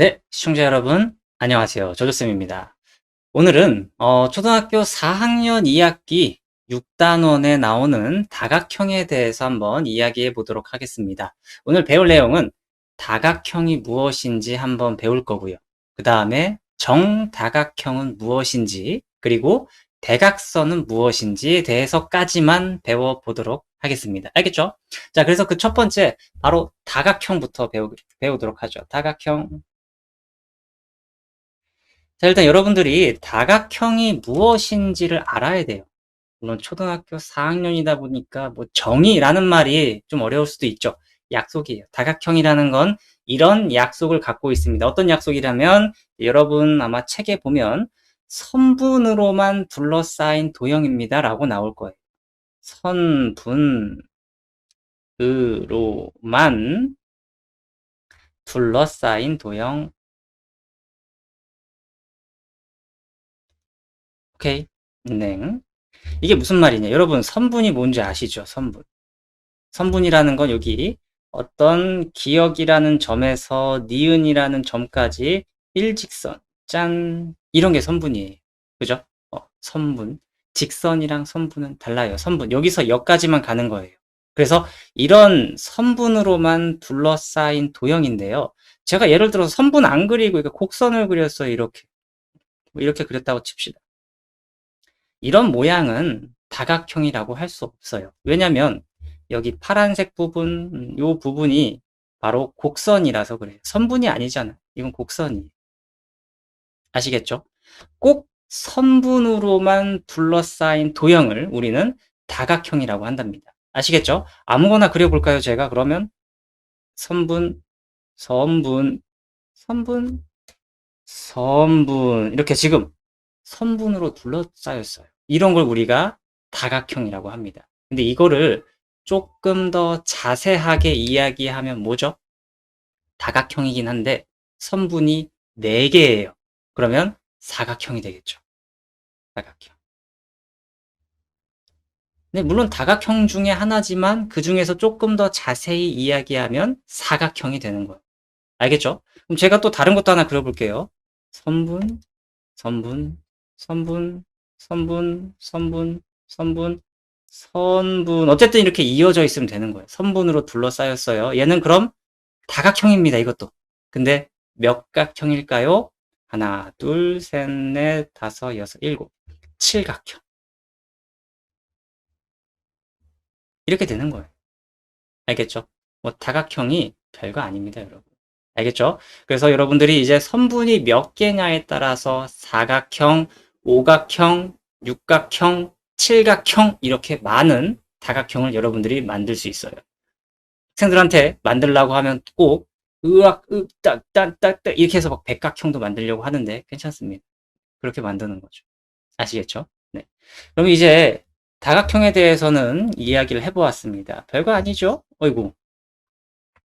네, 시청자 여러분, 안녕하세요. 조조쌤입니다. 오늘은 어, 초등학교 4학년 2학기 6단원에 나오는 다각형에 대해서 한번 이야기해 보도록 하겠습니다. 오늘 배울 내용은 다각형이 무엇인지 한번 배울 거고요. 그 다음에 정다각형은 무엇인지, 그리고 대각선은 무엇인지에 대해서까지만 배워보도록 하겠습니다. 알겠죠? 자, 그래서 그 첫 번째, 바로 다각형부터 배우, 배우도록 하죠. 다각형. 자, 일단 여러분들이 다각형이 무엇인지를 알아야 돼요. 물론 초등학교 4학년이다 보니까 뭐 정의라는 말이 좀 어려울 수도 있죠. 약속이에요. 다각형이라는 건 이런 약속을 갖고 있습니다. 어떤 약속이라면 여러분 아마 책에 보면 선분으로만 둘러싸인 도형입니다. 라고 나올 거예요. 선분으로만 둘러싸인 도형 오케이. 네. 이게 무슨 말이냐. 여러분, 선분이 뭔지 아시죠? 선분. 선분이라는 건 여기 어떤 기억이라는 점에서 니은이라는 점까지 일직선, 짠, 이런 게 선분이에요. 그죠? 어, 선분. 직선이랑 선분은 달라요. 선분. 여기서 여기까지만 가는 거예요. 그래서 이런 선분으로만 둘러싸인 도형인데요. 제가 예를 들어서 선분 안 그리고 곡선을 그렸어요. 이렇게. 뭐 이렇게 그렸다고 칩시다. 이런 모양은 다각형이라고 할 수 없어요. 왜냐면 여기 파란색 부분, 이 부분이 바로 곡선이라서 그래요. 선분이 아니잖아. 이건 곡선이에요. 아시겠죠? 꼭 선분으로만 둘러싸인 도형을 우리는 다각형이라고 한답니다. 아시겠죠? 아무거나 그려볼까요? 제가 그러면 선분, 선분, 선분, 선분 이렇게 지금 선분으로 둘러싸였어요. 이런 걸 우리가 다각형이라고 합니다. 근데 이거를 조금 더 자세하게 이야기하면 뭐죠? 다각형이긴 한데 선분이 4개예요. 그러면 사각형이 되겠죠. 사각형. 네, 물론 다각형 중에 하나지만 그 중에서 조금 더 자세히 이야기하면 사각형이 되는 거예요. 알겠죠? 그럼 제가 또 다른 것도 하나 그려볼게요. 선분, 선분, 선분, 선분, 선분, 선분, 선분. 어쨌든 이렇게 이어져 있으면 되는 거예요. 선분으로 둘러싸였어요. 얘는 그럼 다각형입니다. 이것도. 근데 몇 각형일까요? 하나, 둘, 셋, 넷, 다섯, 여섯, 일곱. 칠각형. 이렇게 되는 거예요. 알겠죠? 뭐 다각형이 별거 아닙니다, 여러분. 알겠죠? 그래서 여러분들이 이제 선분이 몇 개냐에 따라서 사각형, 오각형, 육각형, 칠각형 이렇게 많은 다각형을 여러분들이 만들 수 있어요. 학생들한테 만들라고 하면 꼭 으악, 으, 딱, 딱, 딱, 딱 이렇게 해서 막 백각형도 만들려고 하는데 괜찮습니다. 그렇게 만드는 거죠. 아시겠죠? 네. 그럼 이제 다각형에 대해서는 이야기를 해보았습니다. 별거 아니죠? 어이구.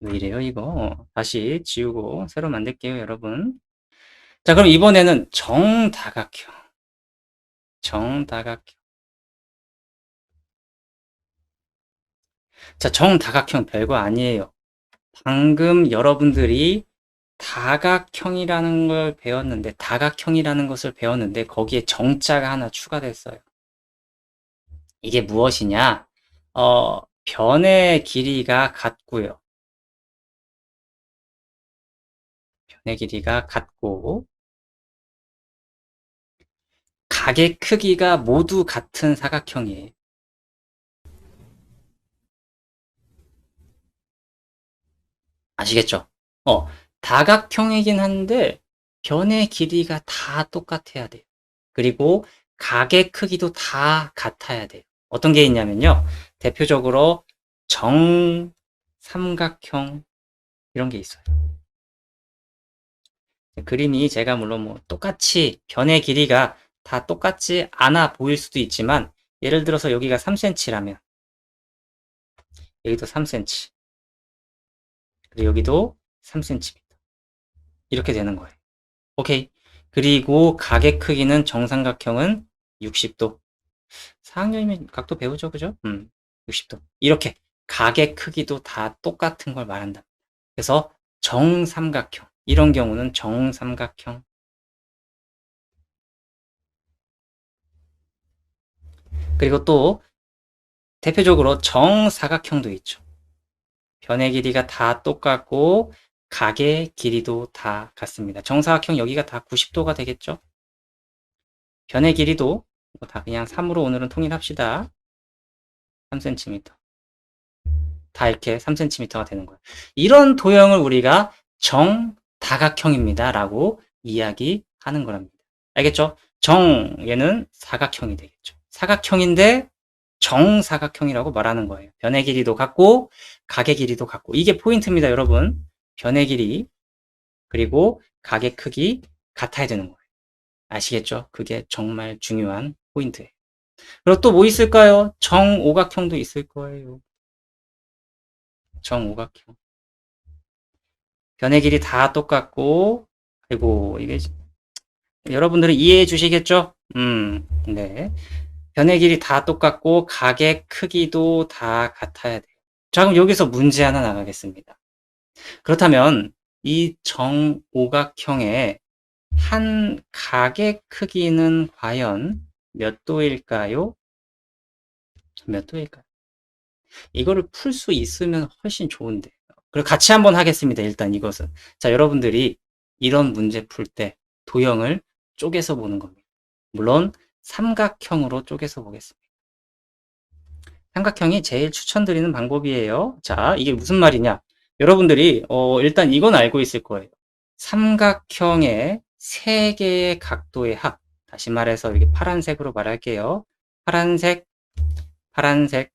왜 이래요, 이거? 다시 지우고 새로 만들게요, 여러분. 자, 그럼 이번에는 정다각형. 정다각형. 자, 정다각형 별거 아니에요. 방금 여러분들이 다각형이라는 걸 배웠는데, 다각형이라는 것을 배웠는데, 거기에 정자가 하나 추가됐어요. 이게 무엇이냐? 어, 변의 길이가 같고요. 변의 길이가 같고, 각의 크기가 모두 같은 사각형이에요. 아시겠죠? 어, 다각형이긴 한데 변의 길이가 다 똑같아야 돼요. 그리고 각의 크기도 다 같아야 돼요. 어떤 게 있냐면요. 대표적으로 정삼각형 이런 게 있어요. 그림이 제가 물론 뭐 똑같이 변의 길이가 다 똑같지 않아 보일 수도 있지만 예를 들어서 여기가 3cm라면 여기도 3cm 그리고 여기도 3cm 이렇게 되는 거예요. 오케이. 그리고 각의 크기는 정삼각형은 60도. 4학년이면 각도 배우죠, 그죠? 음, 60도. 이렇게 각의 크기도 다 똑같은 걸 말한다. 그래서 정삼각형. 이런 경우는 정삼각형. 그리고 또 대표적으로 정사각형도 있죠. 변의 길이가 다 똑같고 각의 길이도 다 같습니다. 정사각형 여기가 다 90도가 되겠죠? 변의 길이도 뭐다 그냥 3으로 오늘은 통일합시다. 3cm. 다 이렇게 3cm가 되는 거예요. 이런 도형을 우리가 정다각형입니다. 라고 이야기하는 거랍니다. 알겠죠? 정, 얘는 사각형이 되겠죠. 사각형인데 정사각형이라고 말하는 거예요. 변의 길이도 같고, 각의 길이도 같고. 이게 포인트입니다, 여러분. 변의 길이, 그리고 각의 크기 같아야 되는 거예요. 아시겠죠? 그게 정말 중요한 포인트예요. 그리고 또 뭐 있을까요? 정오각형도 있을 거예요. 정오각형. 변의 길이 다 똑같고, 아이고, 이게, 여러분들은 이해해 주시겠죠? 음, 네. 변의 길이 다 똑같고, 각의 크기도 다 같아야 돼요. 자, 그럼 여기서 문제 하나 나가겠습니다. 그렇다면, 이 정오각형의 한 각의 크기는 과연 몇 도일까요? 몇 도일까요? 이거를 풀 수 있으면 훨씬 좋은데. 그리고 같이 한번 하겠습니다. 일단 이것은. 자, 여러분들이 이런 문제 풀 때 도형을 쪼개서 보는 겁니다. 물론 삼각형으로 쪼개서 보겠습니다. 삼각형이 제일 추천드리는 방법이에요. 자, 이게 무슨 말이냐? 여러분들이 어, 일단 이건 알고 있을 거예요. 삼각형의 세 개의 각도의 합. 다시 말해서 이게 파란색으로 말할게요. 파란색, 파란색,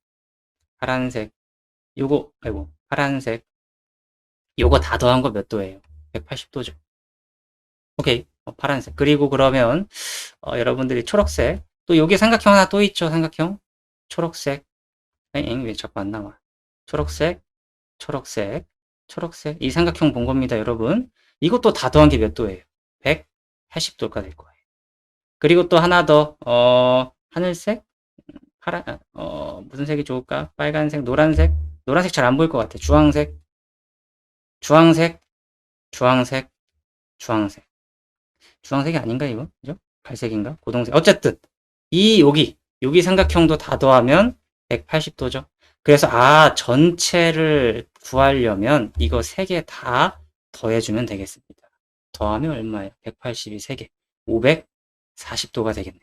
파란색. 요거, 아이고, 파란색. 요거 다 더한 거 몇 도예요? 180도죠. 오케이. 어, 파란색. 그리고 그러면, 어, 여러분들이 초록색. 또 여기 삼각형 하나 또 있죠, 삼각형. 초록색. 엥, 왜 자꾸 안 나와? 초록색, 초록색, 초록색. 이 삼각형 본 겁니다, 여러분. 이것도 다 더한 게 몇 도예요? 180도가 될 거예요. 그리고 또 하나 더, 어, 하늘색? 파란, 어, 무슨 색이 좋을까? 빨간색, 노란색? 노란색 잘 안 보일 것 같아. 주황색, 주황색, 주황색, 주황색. 주황색이 아닌가, 이거? 그죠? 갈색인가? 고동색. 어쨌든, 이, 여기, 여기 삼각형도 다 더하면 180도죠. 그래서, 아, 전체를 구하려면 이거 세개다 더해주면 되겠습니다. 더하면 얼마예요? 180이 3개. 540도가 되겠네요.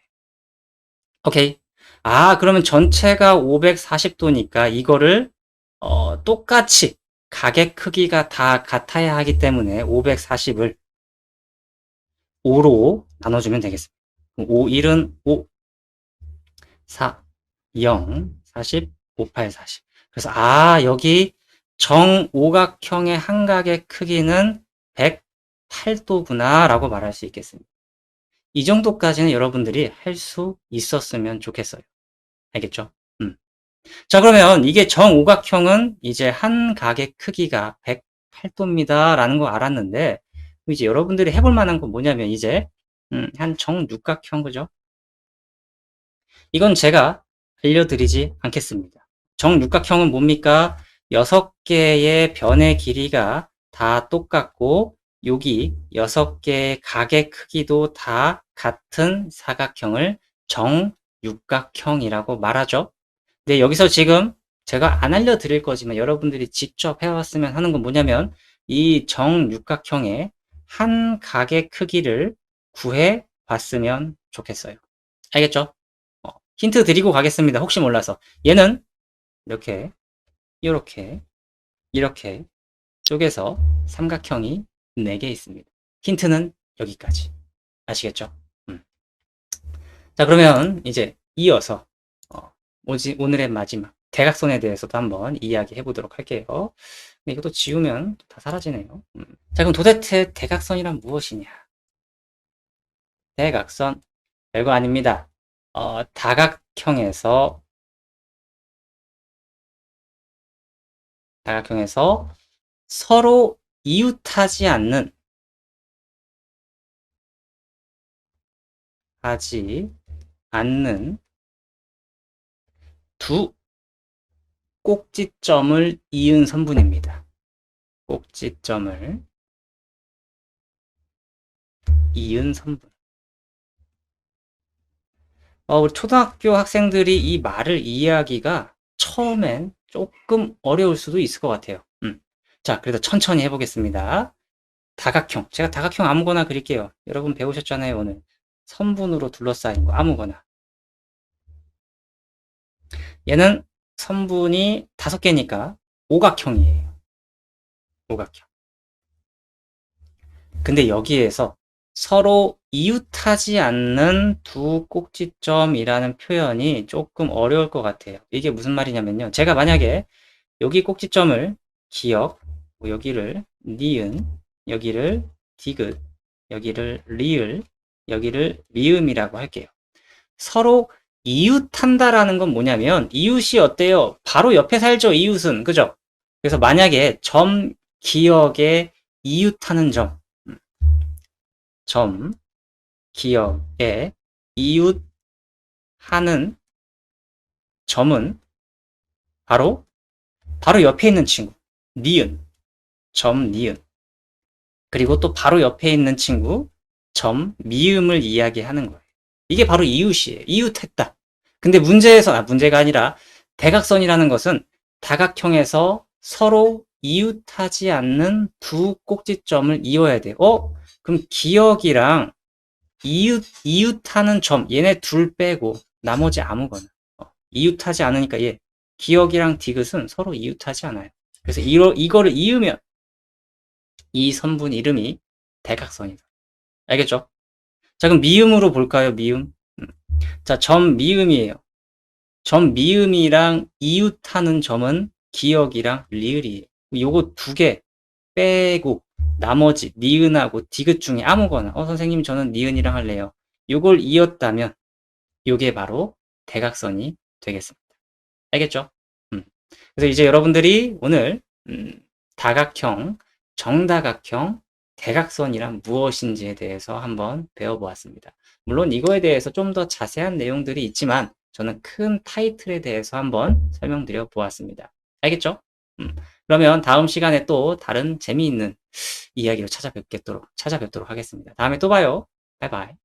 오케이. 아, 그러면 전체가 540도니까 이거를 어, 똑같이 각의 크기가 다 같아야 하기 때문에 540을 5로 나눠주면 되겠습니다. 5, 1은 5, 4, 0, 40, 58, 40. 그래서 아, 여기 정오각형의 한각의 크기는 108도구나 라고 말할 수 있겠습니다. 이 정도까지는 여러분들이 할 수 있었으면 좋겠어요. 알겠죠? 음. 자, 그러면 이게 정오각형은 이제 한 각의 크기가 108도입니다. 라는 거 알았는데, 이제 여러분들이 해볼 만한 건 뭐냐면, 이제, 음, 한 정육각형, 그죠? 이건 제가 알려드리지 않겠습니다. 정육각형은 뭡니까? 6개의 변의 길이가 다 똑같고, 여기 6개의 각의 크기도 다 같은 사각형을 정육각형이라고 말하죠. 근데 여기서 지금 제가 안 알려드릴 거지만 여러분들이 직접 해왔으면 하는 건 뭐냐면 이 정육각형의 한 각의 크기를 구해 봤으면 좋겠어요. 알겠죠? 어, 힌트 드리고 가겠습니다. 혹시 몰라서. 얘는 이렇게, 이렇게, 이렇게 쪼개서 삼각형이 4개 있습니다. 힌트는 여기까지. 아시겠죠? 음. 자, 그러면 이제 이어서 어, 오지, 오늘의 마지막 대각선에 대해서도 한번 이야기해 보도록 할게요. 근데 이것도 지우면 다 사라지네요. 음. 자, 그럼 도대체 대각선이란 무엇이냐? 대각선 별거 아닙니다. 어, 다각형에서 다각형에서 서로 이웃하지 않는 하지 않는 두 꼭지점을 이은 선분입니다. 꼭지점을 이은 선분. 어, 우리 초등학교 학생들이 이 말을 이해하기가 처음엔 조금 어려울 수도 있을 것 같아요. 음. 자, 그래도 천천히 해보겠습니다. 다각형. 제가 다각형 아무거나 그릴게요. 여러분 배우셨잖아요, 오늘. 선분으로 둘러싸인 거 아무거나. 얘는 선분이 다섯 개니까 오각형이에요. 오각형. 근데 여기에서 서로 이웃하지 않는 두 꼭지점이라는 표현이 조금 어려울 것 같아요. 이게 무슨 말이냐면요. 제가 만약에 여기 꼭지점을 기억, 뭐 여기를 니은, 여기를 디귿, 여기를 리을, 여기를 미음이라고 할게요. 서로 이웃한다라는 건 뭐냐면 이웃이 어때요? 바로 옆에 살죠. 이웃은 그죠? 그래서 만약에 점 기억에 이웃하는 점, 음. 점 기억에 이웃하는 점은 바로 바로 옆에 있는 친구 니은 점 니은 그리고 또 바로 옆에 있는 친구 점 미음을 이야기하는 거예요. 이게 바로 이웃이에요. 이웃했다. 근데 문제에서 아, 문제가 아니라 대각선이라는 것은 다각형에서 서로 이웃하지 않는 두 꼭지점을 이어야 돼요. 어? 그럼 기억이랑 이웃 이웃하는 점 얘네 둘 빼고 나머지 아무거나 어, 이웃하지 않으니까 얘 기억이랑 디귿은 서로 이웃하지 않아요. 그래서 이거 이거를 이으면 이 선분 이름이 대각선이다. 알겠죠? 자, 그럼 미음으로 볼까요? 미음. 음. 자, 점 미음이에요. 점 미음이랑 이웃하는 점은 기억이랑 리을이에요. 요거 두 개 빼고 나머지 니은하고 디귿 중에 아무거나 어 선생님 저는 니은이랑 할래요. 요걸 이었다면 요게 바로 대각선이 되겠습니다. 알겠죠? 음. 그래서 이제 여러분들이 오늘 음, 다각형, 정다각형, 대각선이란 무엇인지에 대해서 한번 배워보았습니다. 물론 이거에 대해서 좀 더 자세한 내용들이 있지만 저는 큰 타이틀에 대해서 한번 설명드려 보았습니다. 알겠죠? 음, 그러면 다음 시간에 또 다른 재미있는 이야기로 찾아뵙겠도록, 찾아뵙도록 하겠습니다. 다음에 또 봐요. 바이바이.